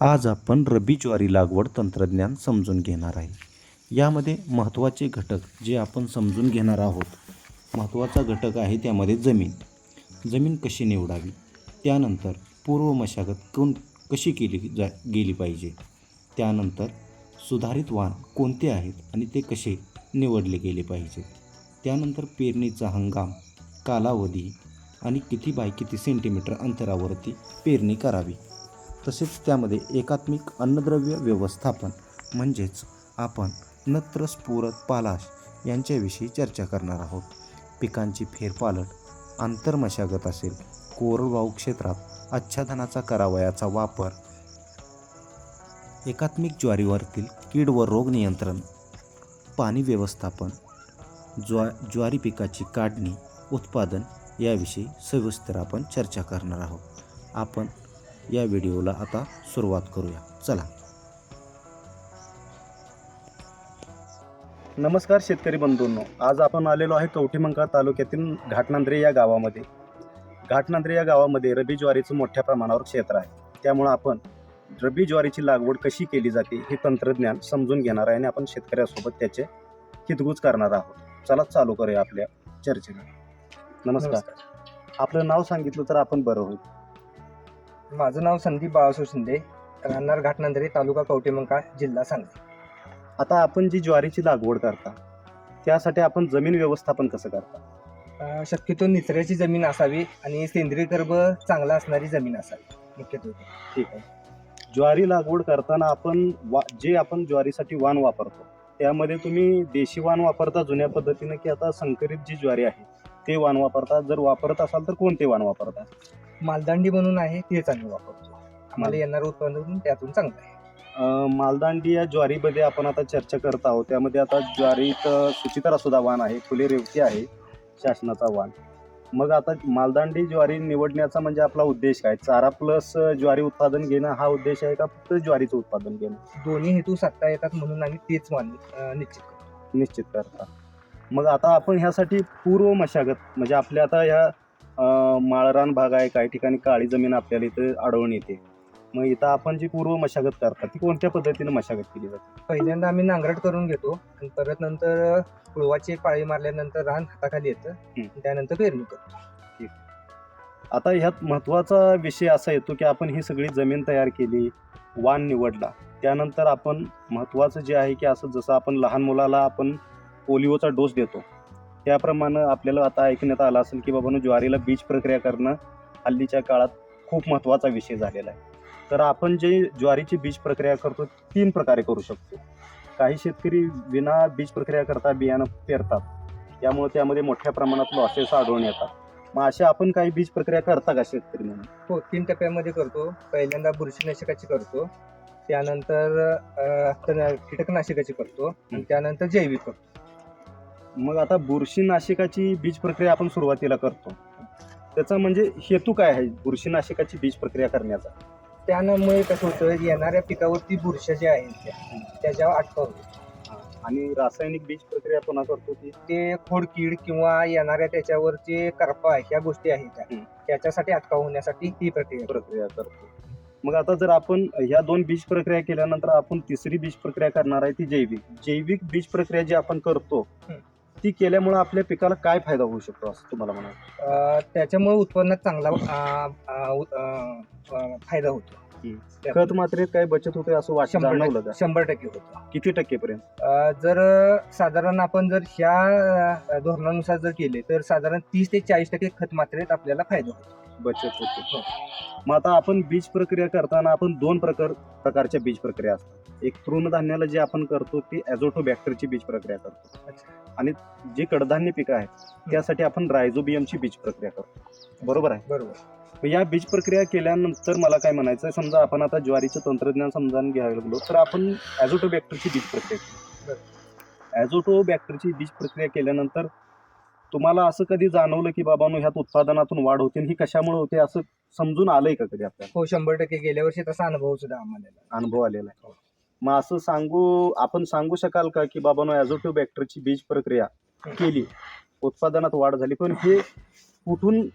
आज आपण रब्बी ज्वारी लागवड तंत्रज्ञान समजून घेणार आहे. यामध्ये महत्त्वाचे घटक जे आपण समजून घेणार आहोत महत्त्वाचा घटक आहे त्यामध्ये जमीन. जमीन कशी निवडावी? त्यानंतर पूर्व मशागत कोण कशी केली जा गेली पाहिजे? त्यानंतर सुधारित वाण कोणते आहेत आणि ते कसे निवडले गेले पाहिजेत त्यानंतर पेरणीचा हंगाम कालावधी आणि किती बाय किती सेंटीमीटर अंतरावरती पेरणी करावी? तसेच त्यामध्ये एकात्मिक अन्नद्रव्य व्यवस्थापन म्हणजेच आपण नत्र स्फुरत पालाश यांच्याविषयी चर्चा करणार आहोत. पिकांची फेरपालट आंतरमशागत असेल कोरडवाहू क्षेत्रात आच्छादनाचा करावयाचा वापर एकात्मिक ज्वारीवरतील कीड व रोग नियंत्रण पाणी व्यवस्थापन ज्वा ज्वारी पिकाची काढणी उत्पादन याविषयी सविस्तर आपण चर्चा करणार आहोत. आपण या व्हिडिओला आता सुरुवात करूया. चला. नमस्कार शेतकरी बंधूंनो. आज आपण आलेलो आहे कवठीमंका तालुक्यातील घाटनांद्रे या गावामध्ये. घाटनांद्रे या गावामध्ये रबी ज्वारीचं मोठ्या प्रमाणावर क्षेत्र आहे. त्यामुळं आपण रबी ज्वारीची लागवड कशी केली जाते हे तंत्रज्ञान समजून घेणार आहे आणि आपण शेतकऱ्यासोबत त्याचे हितगुज करणार आहोत. चला चालू करूया आपल्या चर्चेला. नमस्कार. आपलं नाव सांगितलं तर आपण बरं होईल. माझं नाव संदीप बाळासो शिंदे राहणार घाटनंदरी तालुका कवटेमंकाळ जिल्हा सांगली. आता आपण जी ज्वारीची लागवड करता त्यासाठी आपण जमीन व्यवस्थापन कसं करता? अं, शक्यतो निचऱ्याची जमीन असावी आणि सेंद्रिय गर्भ चांगला असणारी जमीन असावी मुख्यत्वे ठीक आहे. ज्वारी लागवड करताना आपण वा जे आपण ज्वारीसाठी वाण वापरतो त्यामध्ये तुम्ही देशी वाण वापरता जुन्या पद्धतीनं की आता संकरित जी ज्वारी आहे ते वाण वापरता. जर वापरत असाल तर कोणते वाण वापरता? मालदांडी म्हणून आहे तेच आम्ही वापरतो. आम्हाला येणारं उत्पादन त्यातून चांगलं आहे. अं, मालदांडी या ज्वारीमध्ये आपण आता चर्चा करत आहोत. त्यामध्ये आता ज्वारीत अं, सुचित्रा सुद्धा वाण आहे फुले रेवती आहे शासनाचा वाण. मग आता मालदांडी ज्वारी निवडण्याचा म्हणजे आपला उद्देश काय? चारा प्लस ज्वारी उत्पादन घेणं हा उद्देश आहे का? फक्त ज्वारीचं उत्पादन घेणं? दोन्ही हेतू साधता येतात म्हणून आम्ही तेच मान अं, निश्चित करतो. निश्चित करता. मग आता आपण ह्यासाठी पूर्व मशागत म्हणजे आपल्या आता ह्या माळरान भाग आहे. काही ठिकाणी काळी जमीन आपल्याला इथं आढळून येते. मग इथं आपण जी पूर्व मशागत करता ती कोणत्या पद्धतीने मशागत केली जाते? पहिल्यांदा आम्ही नांगरट करून घेतो आणि परत नंतर कुळवाची एक पाळी मारल्यानंतर रान हाताखाली येतं. त्यानंतर पेरणी करतो. आता ह्यात महत्त्वाचा विषय असा येतो की आपण ही सगळी जमीन तयार केली वाण निवडला. त्यानंतर आपण महत्त्वाचं जे आहे की असं जसं आपण लहान मुलाला आपण पोलिओचा डोस देतो त्याप्रमाणे आपल्याला आता ऐकण्यात आलं असेल की बाबांनो ज्वारीला बीज प्रक्रिया करणं हल्लीच्या काळात खूप महत्त्वाचा विषय झालेला आहे. तर आपण जे ज्वारीची बीज प्रक्रिया करतो तीन प्रकारे करू शकतो. काही शेतकरी विना बीज प्रक्रिया करता बियाणं पेरतात. त्यामुळे त्यामध्ये मोठ्या प्रमाणात लॉसेस आढळून येतात. मग अशा आपण काही बीज प्रक्रिया करता का शेतकरी म्हणून? हो तीन टप्प्यामध्ये करतो. पहिल्यांदा बुरशीनाशकाची करतो. त्यानंतर अं, तण- कीटकनाशकाची करतो. आणि त्यानंतर जैविक करतो. मग आता बुरशीनाशकाची बीज प्रक्रिया आपण सुरुवातीला करतो. त्याचा म्हणजे हेतू काय आहे बुरशीनाशकाची बीज प्रक्रिया करण्याचा? त्यामुळे कसं होतं येणाऱ्या पिकावरती बुरशा ज्या आहेत त्या त्याच्यावर अटकाव होतो आणि रासायनिक बीज प्रक्रिया पुन्हा करतो ती? ते खोडकीड किंवा येणाऱ्या त्याच्यावर जे करपा आहे ह्या गोष्टी आहेत. त्याच्यासाठी अटकाव होण्यासाठी ही प्रक्रिया. प्रक्रिया करतो. मग आता जर आपण ह्या दोन बीज प्रक्रिया केल्यानंतर आपण तिसरी बीज प्रक्रिया करणार आहे ती जैविक. जैविक बीज प्रक्रिया जी आपण करतो. ती केल्यामुळे आपल्या पिकाला काय फायदा होऊ शकतो असं तुम्हाला म्हणाल अं, त्याच्यामुळे उत्पन्नात चांगला अं, अं, अं, अं, फायदा होतो. खत मात्रेत काय बचत होते असं वाटतं शंभर जाणवलं टक्के शंभर टक्के होतो. किती टक्केपर्यंत? अ, जर साधारण आपण जर ह्या अ, धोरणानुसार जर केले तर साधारण तीस ते चाळीस टक्के खत मात्रेत आपल्याला फायदा होतो. बचत होते. मग आता आपण बीज प्रक्रिया करताना आपण दोन प्रकार प्रकारच्या बीज प्रक्रिया असतात. एक तृणधान्याला जे आपण करतो ती ॲझोटोबॅक्टरची बीज प्रक्रिया करतो. आणि जे कडधान्य पिकं आहेत त्यासाठी आपण रायझोबियमची बीज प्रक्रिया करतो. बरोबर आहे? बरोबर. या बीज प्रक्रिया केल्यानंतर मला काय म्हणायचं आहे समजा आपण आता ज्वारीचं तंत्रज्ञान समजावून घ्यायला लागलो तर आपण ॲझोटोबॅक्टरची बीज प्रक्रिया केली. ॲझोटोबॅक्टरची बीज प्रक्रिया केल्यानंतर तुम्हाला असं कधी जाणवलं की बाबांनो ह्यात उत्पादनातून वाढ होते आणि ही कशामुळे होते असं समजून आलंय का कधी आपल्याला? हो शंभर टक्के गेल्या वर्षी तसा अनुभव सुद्धा आम्हाला. अनुभव आलेला आहे. मग असं सांगू आपण सांगू शकाल का की बाबांनो ॲझोटोबॅक्टरची बीज प्रक्रिया केली. उत्पादनात वाढ झाली. पण हे कुठून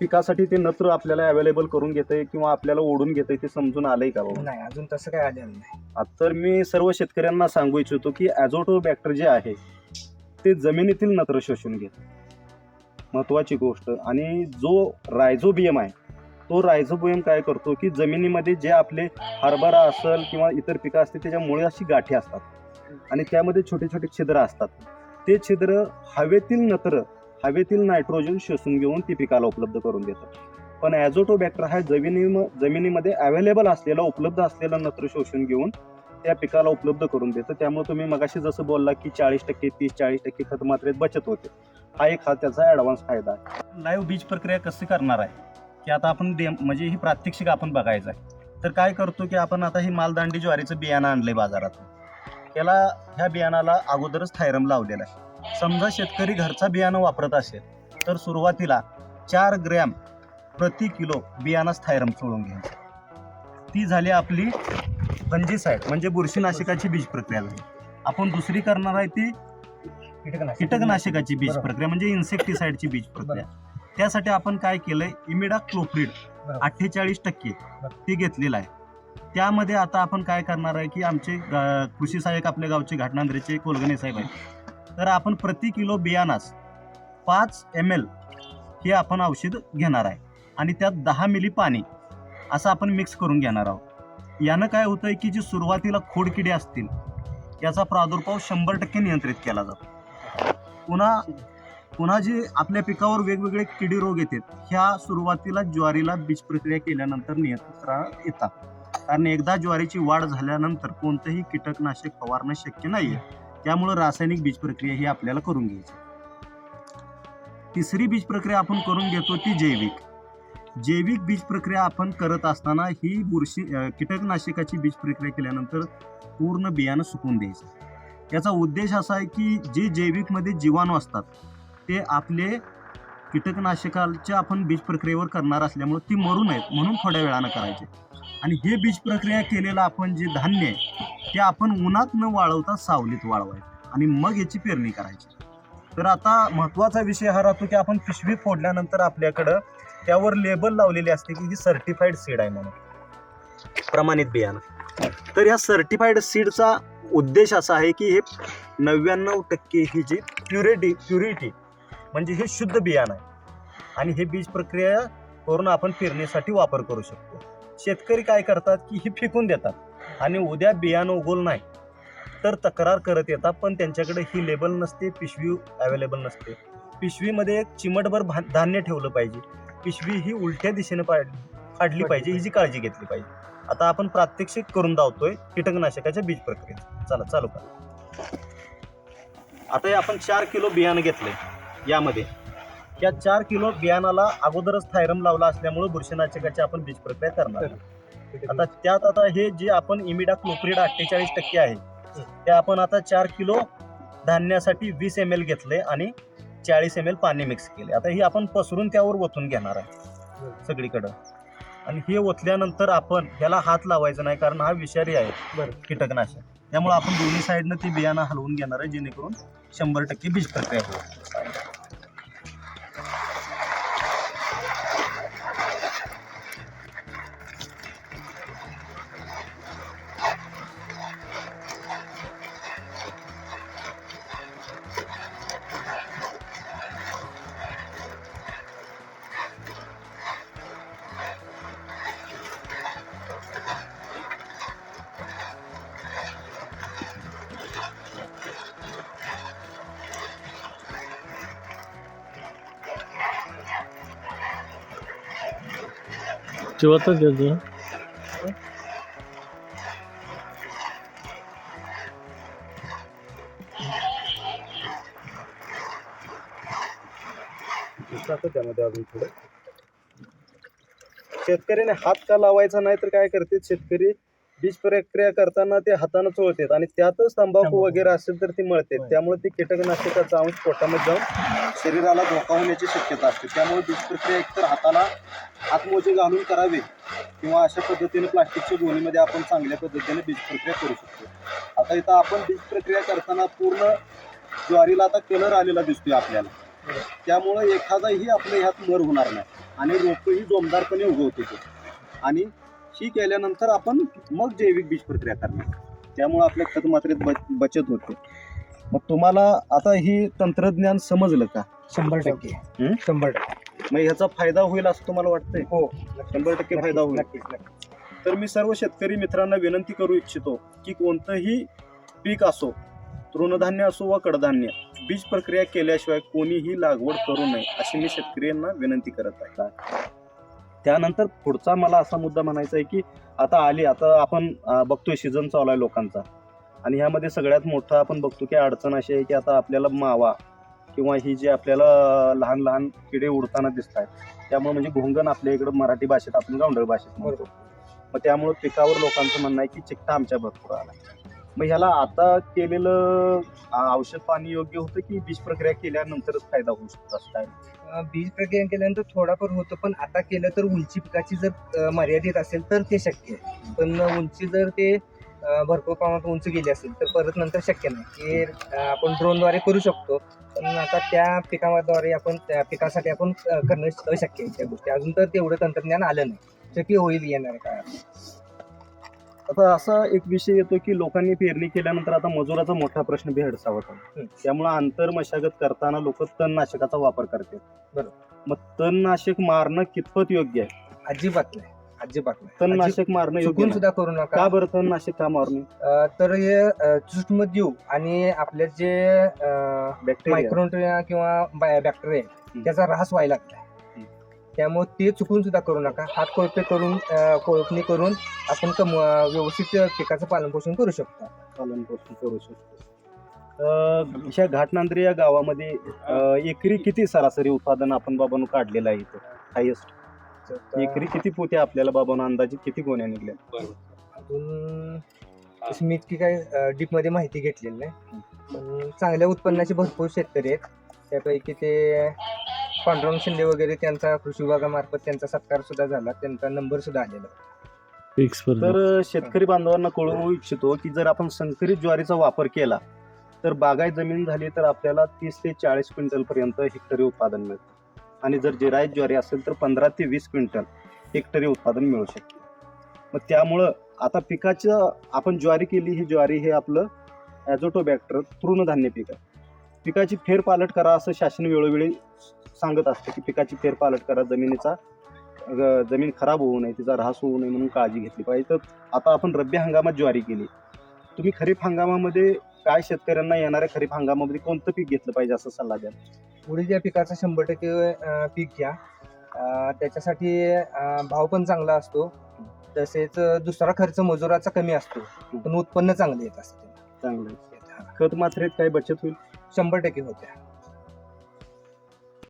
पिकासाठी ते नत्र आपल्याला अवेलेबल करून घेतंय किंवा आपल्याला ओढून घेतंय ते समजून आलंय का बाबा? नाही अजून तसं काय आलेलं नाही. आता तर मी सर्व शेतकऱ्यांना सांगू इच्छितो की ॲझोटो बॅक्टर जे आहे ते जमिनीतील नत्र शोषून घेत महत्त्वाची गोष्ट. आणि जो रायझोबियम आहे तो रायझोबोयम काय करतो की जमिनीमध्ये जे आपले हरभरा असेल किंवा इतर पिकं असतील त्याच्या मुळे अशी गाठी असतात. आणि त्यामध्ये छोटे छोटे छिद्र असतात. ते छिद्र हवेतील नत्र हवेतील नायट्रोजन शोषून घेऊन ती पिकाला उपलब्ध करून देतात. पण ॲझोटोबॅक्टर हा जमिनी जमिनीमध्ये अवेलेबल असलेला उपलब्ध असलेला नत्र शोषून घेऊन त्या पिकाला उपलब्ध करून देतं. त्यामुळे तुम्ही मगाशी जसं बोलला की चाळीस टक्के तीस चाळीस टक्के खत मात्रेत बचत होते. हा एक हा त्याचा ॲडव्हान्स फायदा आहे. लाईव्ह बीज प्रक्रिया कशी करणार आहे? की आता आपण डे म्हणजे ही प्रात्यक्षिक आपण बघायचं आहे. तर काय करतो की आपण आता ही मालदांडी ज्वारीचं बियाणं आणलंय बाजारात त्याला ह्या बियाणाला अगोदरच थायरम लावलेला आहे. समजा शेतकरी घरचा बियाणं वापरत असेल तर सुरुवातीला चार ग्रॅम प्रति किलो बियाणाच थायरम चोळून घ्यायचं. ती झाली आपली फंजीसाईड म्हणजे बुरशीनाशकाची बीज प्रक्रिया झाली. आपण दुसरी करणार आहे ती कीटकनाशक. कीटकनाशकाची बीज. प्रक्रिया म्हणजे इन्सेक्टिसाइडची बीज प्रक्रिया. त्यासाठी आपण काय केलंय? इमिडा क्लोप्रिड. अठ्ठेचाळीस टक्के. ती घेतलेलं आहे. त्यामध्ये आता आपण काय करणार आहे की आमचे गा- कृषी सहाय्यक आपल्या गावचे घाटनांद्रेचे कोलगणे साहेब आहेत. तर आपण प्रति किलो बियाणास पाच एम एल हे आपण औषध घेणार आहे. आणि त्यात दहा मिली पाणी असं आपण मिक्स करून घेणार आहोत. यानं काय होतंय की जी सुरुवातीला खोडकिडे असतील याचा प्रादुर्भाव शंभर टक्के नियंत्रित केला जातो. पुन्हा पुन्हा जे आपल्या पिकावर वेगवेगळे किडी रोग येतात ह्या सुरुवातीला ज्वारीला बीज प्रक्रिया केल्यानंतर नियंत्रणात येतात. कारण एकदा ज्वारीची वाढ झाल्यानंतर कोणतंही कीटकनाशक फवारणं शक्य नाहीये. त्यामुळं रासायनिक बीज प्रक्रिया ही आपल्याला करून घ्यायची. तिसरी बीज प्रक्रिया आपण करून घेतो ती जैविक. जैविक बीज प्रक्रिया आपण करत असताना ही बुरशी कीटकनाशकाची बीज प्रक्रिया केल्यानंतर पूर्ण बियाणं सुकून द्यायचं. याचा उद्देश असा आहे की जे जैविकमध्ये जीवाणू असतात ते आपले कीटकनाशकाच्या आपण बीज प्रक्रियेवर करणार असल्यामुळे ती मरू नयेत म्हणून थोड्या वेळानं करायचे. आणि हे बीज प्रक्रिया केलेलं आपण जे धान्य आहे ते आपण उन्हात न वाळवता सावलीत वाळवायचं आणि मग याची पेरणी करायची. तर आता महत्त्वाचा विषय हा राहतो की आपण पिशवी फोडल्यानंतर आपल्याकडं त्यावर लेबल लावलेले असते की ही सर्टिफाईड सीड आहे म्हणून. प्रमाणित बियाणं. तर ह्या सर्टिफाईड सीडचा उद्देश असा आहे की हे नव्याण्णव टक्के ही जी प्युरिटी प्युरिटी म्हणजे हे शुद्ध बियाणं आहे. आणि हे बीज प्रक्रिया करून आपण पेरणीसाठी वापर करू शकतो. शेतकरी काय करतात की ही फेकून देतात. आणि उद्या बियाणं उगवलं नाही तर तक्रार करत येतात पण त्यांच्याकडे ही लेबल नसते पिशवी अवेलेबल नसते. पिशवीमध्ये एक चिमटभर धान्य ठेवलं पाहिजे. पिशवी ही उलट्या दिशेने फाडली पाहिजे हिची काळजी घेतली पाहिजे. आता आपण प्रात्यक्षिक करून धावतोय कीटकनाशकाच्या बीज प्रक्रियेत. चला चालू करा. आता हे आपण चार किलो बियाणं घेतलंय. यामध्ये. या चार किलो बियाणाला अगोदरच थायरम लावला असल्यामुळे बुरशीनाशकाची आपण बीज प्रक्रिया करणार. आता त्यात आता हे जे आपण इमिडा क्लोप्रिड अठ्ठेचाळीस टक्के आहे ते आपण आता चार किलो धान्यासाठी वीस एम एल घेतले आणि चाळीस एम एल पाणी मिक्स केले. आता ही आपण पसरून त्यावर ओतून घेणार आहे सगळीकडं. आणि हे ओतल्यानंतर आपण ह्याला हात लावायचा नाही कारण हा विषारी आहे बरं. कीटकनाशक. त्यामुळे आपण दोन्ही साईडनं ती बियाणं हलवून घेणार आहे जेणेकरून शंभर टक्के बीज प्रक्रिया होईल. त्यामध्ये अजून थोडं. शेतकऱ्याने हात का लावायचा नाही तर काय करते शेतकरी? बीज प्रक्रिया करताना ते हातानं चोळतात आणि त्यातच तंबाखू. वगैरे असेल तर ती मळते. त्यामुळे ती कीटकनाशकाचा अंश पोटामध्ये जाऊन शरीराला धोका होण्याची शक्यता असते. त्यामुळे बीज प्रक्रिया एकतर हाताला हातमोजे घालून करावे किंवा अशा पद्धतीने प्लास्टिकच्या गोणीमध्ये आपण चांगल्या पद्धतीने बीज प्रक्रिया करू शकतो. आता इथं आपण बीज प्रक्रिया करताना पूर्ण ज्वारीला आता कलर आलेला दिसतोय आपल्याला. त्यामुळे एखादाही आपल्या ह्यात मर होणार नाही आणि रोपं ही जोमदारपणे उगवते आणि ही केल्यानंतर आपण मग जैविक बीज प्रक्रिया करणार. त्यामुळे आपल्या खत मात्रेत बच- बचत होते. मग तुम्हाला आता ही तंत्रज्ञान समजलं का? शंभर टक्के? शंभर टक्के. मग ह्याचा फायदा होईल असं तुम्हाला वाटतंय? हो. शंभर टक्के फायदा होईल. नक्कीच. तर मी सर्व शेतकरी मित्रांना विनंती करू इच्छितो की कोणतंही पीक असो तृणधान्य असो वा कडधान्य बीज प्रक्रिया केल्याशिवाय कोणीही लागवड करू नये अशी मी शेतकऱ्यांना विनंती करत आहे. त्यानंतर पुढचा मला असा मुद्दा म्हणायचा आहे की आता आली आता आपण बघतोय सीझन चालू आहे लोकांचा. आणि ह्यामध्ये सगळ्यात मोठं आपण बघतो की अडचण अशी आहे की आता आपल्याला मावा किंवा ही जी आपल्याला लहान लहान किडे उडताना दिसत आहेत त्यामुळे म्हणजे घोंगण आपल्या इकडं मराठी भाषेत आपण गावंढळ भाषेत म्हणतो. मग त्यामुळं पिकावर लोकांचं म्हणणं आहे की चिकटा आमच्या भरपूर आला मग ह्याला आता केलेलं औषध पाणी योग्य होतं की बीज प्रक्रिया केल्यानंतरच फायदा होऊ शकतो असं काय? बीज प्रक्रिया केल्यानंतर थोडाफार होतं पण आता केलं तर उंची पिकाची जर मर्यादित असेल तर ते शक्य आहे. पण उंची जर ते भरपूर प्रमाणात उंच गेली असेल तर परत नंतर शक्य नाही. हे आपण ड्रोनद्वारे करू शकतो. पण आता त्या पिकाद्वारे आपण त्या पिकासाठी आपण करणं अशक्य आहे त्या गोष्टी. अजून तर तेवढं तंत्रज्ञान आलं नाही. शक्य होईल येणार काय आता असा एक विषय येतो की लोकांनी पेरणी केल्यानंतर आता मजुराचा मोठा प्रश्न भेडसावत आहे. त्यामुळे आंतर मशागत करताना लोक तणनाशकाचा वापर करतात बरोबर. मग तणनाशक मारणं कितपत योग्य आहे अजिबात नाही अजिबात नाही तणनाशक मारणं योग्य चुकून नाही. सुद्धा करू नका का बरं तणनाशक का मारणं अं, तर हे अं, सूक्ष्मजीव आणि आपले जे बॅक्टेरिया किंवा बॅक्टेरिया. त्याचा ऱ्हास व्हायला लागला हं. त्यामुळे ते चुकून सुद्धा करू नका. हात कोळपे करून कोळपणी करून आपण कम व्यवस्थित पिकाचं पालन पोषण करू शकतो. पालन पोषण करू शकतो. अं, ह्या घाटनांद्री या गावामध्ये अं, एकरी किती सरासरी उत्पादन आपण बाबांनो काढलेलं आहे इथं? हायेस्ट. एकरी किती पोते आपल्याला बाबांनो? अंदाजे किती गोण्या निघल्या अजून तशी मी इतकी काय डीपमध्ये माहिती घेतलेली नाही. पण चांगल्या उत्पन्नाचे भरपूर शेतकरी आहेत. त्यापैकी ते पांडुरंग शिंदे वगैरे त्यांचा कृषी विभागामार्फत त्यांचा सत्कार सुद्धा झाला. त्यांचा नंबर सुद्धा आलेला. फिक्स तर शेतकरी बांधवांना कळवू इच्छितो की जर आपण संकरित ज्वारीचा वापर केला तर बागायत जमीन झाली तर आपल्याला तीस ते चाळीस क्विंटल पर्यंत हेक्टरी उत्पादन मिळतं. आणि जर जिरायत ज्वारी असेल तर पंधरा ते वीस क्विंटल हेक्टरी उत्पादन मिळू शकते. मग त्यामुळं आता पिकाचं आपण ज्वारी केली ही ज्वारी हे आपलं ॲझोटोबॅक्टर तृणधान्य पीक आहे. पिकाची फेरपालट करा असं शासन वेळोवेळी सांगत असतं की पिकाची फेरपालट करा जमिनीचा जमीन खराब होऊ नये तिचा ऱ्हास होऊ नये म्हणून काळजी घेतली पाहिजे. तर आता आपण रब्बी हंगामात ज्वारी केली. तुम्ही खरीप हंगामामध्ये काय शेतकऱ्यांना येणाऱ्या खरीप हंगामामध्ये कोणतं पीक घेतलं पाहिजे असं सल्ला द्या पुढील या पिकाचा शंभर टक्के पीक घ्या. त्याच्यासाठी भाव पण चांगला असतो. तसेच दुसरा खर्च मजुराचा कमी असतो. पण उत्पन्न चांगलं येत असते. चांगलं खत मात्रेत काय बचत होईल? शंभर टक्के होत्या.